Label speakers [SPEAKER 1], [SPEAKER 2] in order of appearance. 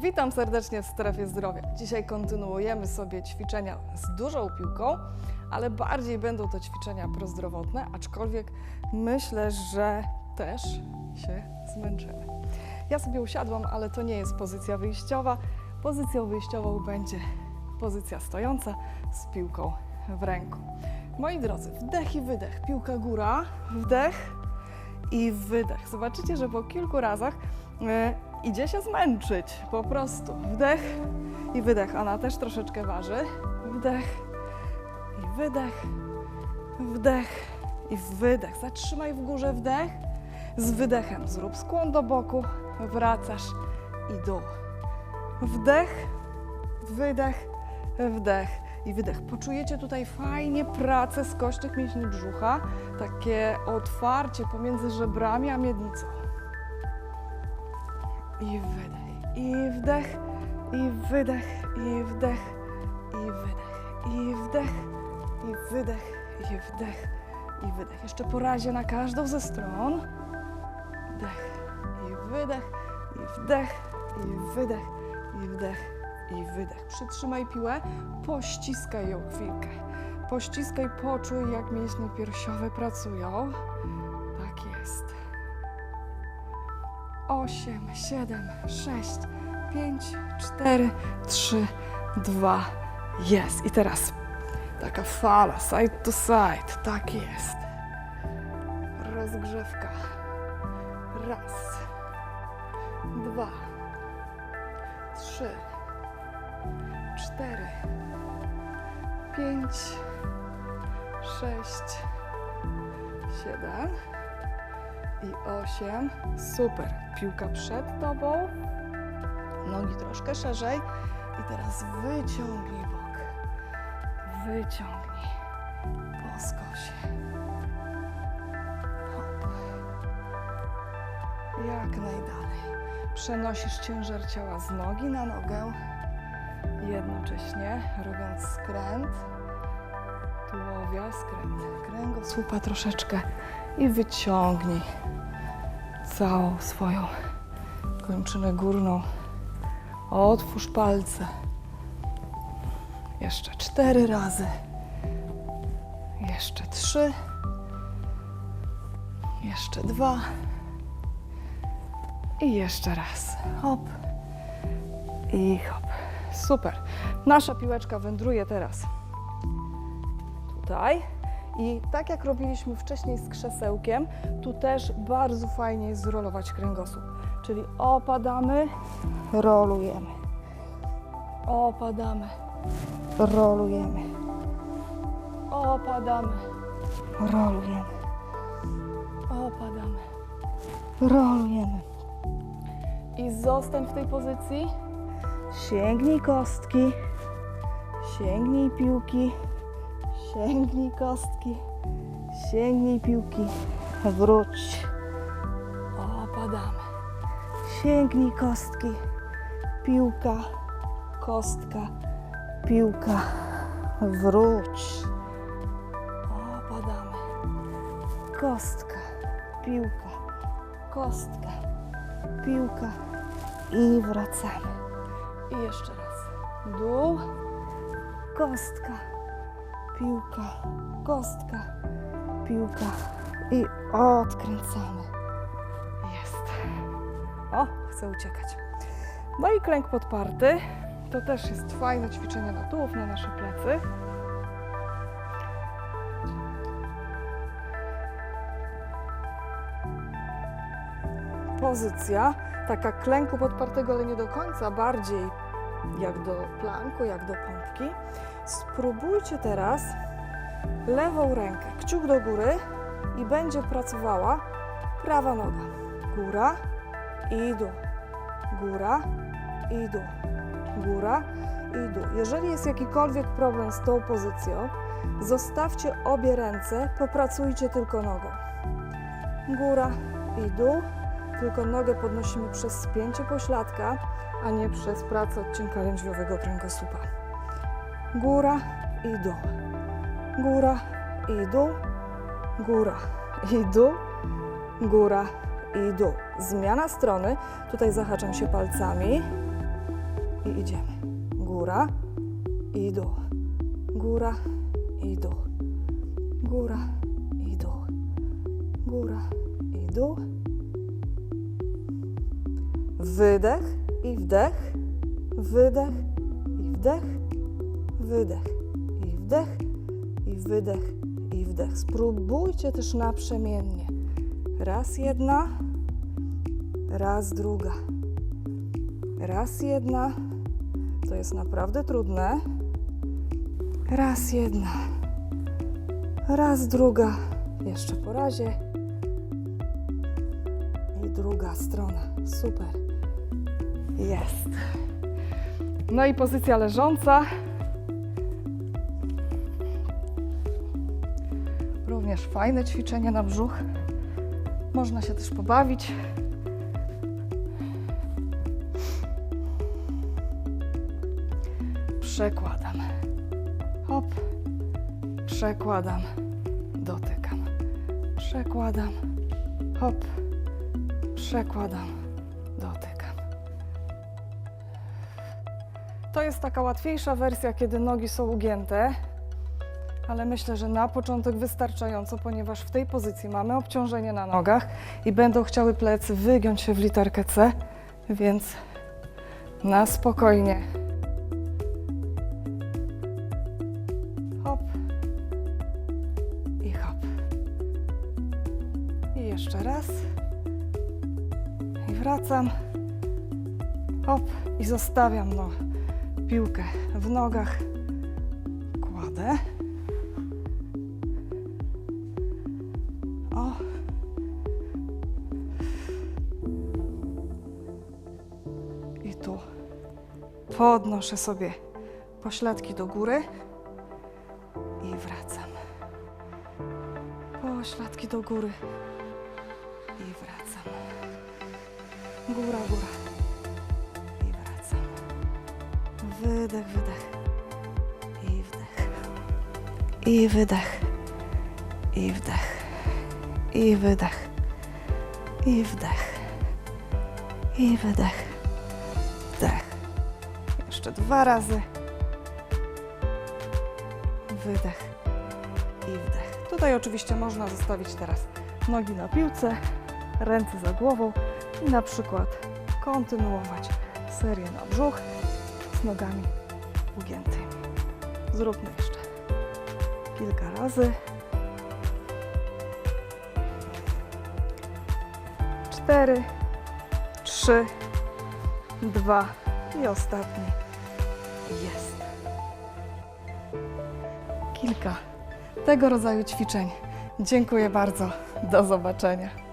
[SPEAKER 1] Witam serdecznie w strefie zdrowia. Dzisiaj kontynuujemy sobie ćwiczenia z dużą piłką, ale bardziej będą to ćwiczenia prozdrowotne, aczkolwiek myślę, że też się zmęczymy. Ja sobie usiadłam, ale to nie jest pozycja wyjściowa. Pozycją wyjściową będzie pozycja stojąca z piłką w ręku. Moi drodzy, wdech i wydech, piłka góra, wdech i wydech. Zobaczycie, że po kilku razach e, idzie się zmęczyć. Po prostu wdech i wydech. Ona też troszeczkę waży. Wdech i wydech, wdech i wydech. Zatrzymaj w górze wdech. Z wydechem zrób skłon do boku, wracasz i dół. Wdech, wydech, wdech i wydech. Poczujecie tutaj fajnie pracę skośnych mięśni brzucha, takie otwarcie pomiędzy żebrami a miednicą. I wydech, i wdech, i wydech, i wdech, i wydech, i wdech, i wydech, i wdech, i wydech. Jeszcze po razie na każdą ze stron. Wdech, i wydech, i wdech, i wydech, i wdech, i wydech. Przytrzymaj piłę, pościskaj ją chwilkę. Pościskaj, poczuj, jak mięśnie piersiowe pracują. 8, 7, 6, 5, 4, 3, 2, jest. I teraz taka fala, side to side, tak jest. Rozgrzewka. Raz, dwa, trzy, cztery, pięć, sześć, siedem i osiem. Super. Piłka przed tobą. Nogi troszkę szerzej. I teraz wyciągnij bok. Wyciągnij. Poskosie. Hop. Jak najdalej. Przenosisz ciężar ciała z nogi na nogę. Jednocześnie robiąc skręt. Tułowia, skręt kręgosłupa troszeczkę i wyciągnij całą swoją kończynę górną. Otwórz palce. Jeszcze cztery razy. Jeszcze trzy. Jeszcze dwa. I jeszcze raz. Hop. I hop. Super. Nasza piłeczka wędruje teraz tutaj. I tak jak robiliśmy wcześniej z krzesełkiem, tu też bardzo fajnie jest zrolować kręgosłup. Czyli opadamy, rolujemy. Opadamy, rolujemy. Opadamy, rolujemy. Opadamy, rolujemy. I zostań w tej pozycji. Sięgnij kostki, sięgnij piłki. Sięgnij kostki, sięgnij piłki, wróć. Opadamy. Sięgnij kostki, piłka, kostka, piłka, wróć. Opadamy. Kostka, piłka, kostka, piłka i wracamy. I jeszcze raz. Dół, kostka piłka, kostka, piłka i odkręcamy. Jest. O, chcę uciekać. No i klęk podparty. To też jest fajne ćwiczenie na tułów, na nasze plecy. Pozycja taka klęku podpartego, ale nie do końca, bardziej jak do planku, jak do pompki. Spróbujcie teraz lewą rękę, kciuk do góry i będzie pracowała prawa noga. Góra i dół. Góra i dół. Góra i dół. Jeżeli jest jakikolwiek problem z tą pozycją, zostawcie obie ręce, popracujcie tylko nogą. Góra i dół, tylko nogę podnosimy przez spięcie pośladka, a nie przez pracę odcinka lędźwiowego kręgosłupa góra i dół, góra i dół, góra i dół, góra i dół. Zmiana strony. Tutaj zahaczam się palcami. i idziemy. Góra i dół. Góra i dół. Góra i dół. Góra i dół. Wydech i wdech. Wydech i wdech. Wydech i wdech. I wydech i wdech. Spróbujcie też naprzemiennie. Raz jedna, raz druga. Raz jedna. To jest naprawdę trudne. Raz jedna. Raz druga. Jeszcze po razie. I druga strona. Super. Jest. No i pozycja leżąca. Również fajne ćwiczenie na brzuch. Można się też pobawić. Przekładam. Hop. Przekładam. Dotykam. Przekładam. Hop. Przekładam. Dotykam. To jest taka łatwiejsza wersja, kiedy nogi są ugięte, ale myślę, że na początek wystarczająco, ponieważ w tej pozycji mamy obciążenie na nogach i będą chciały plecy wygiąć się w literkę C, więc na spokojnie. Hop i hop. I jeszcze raz. I wracam. Hop i zostawiam no, piłkę w nogach. Kładę. O. I tu podnoszę sobie pośladki do góry i wracam. Pośladki do góry i wracam. Góra, góra Wydech, wydech i wdech. I wydech. I wdech. I wydech. I wdech. I wydech. Wdech. Jeszcze dwa razy. Wydech i wdech. Tutaj oczywiście można zostawić teraz nogi na piłce, ręce za głową i na przykład kontynuować serię na brzuch nogami ugiętymi. Zróbmy jeszcze kilka razy. Cztery, trzy, dwa i ostatni jest. Kilka tego rodzaju ćwiczeń. Dziękuję bardzo. Do zobaczenia.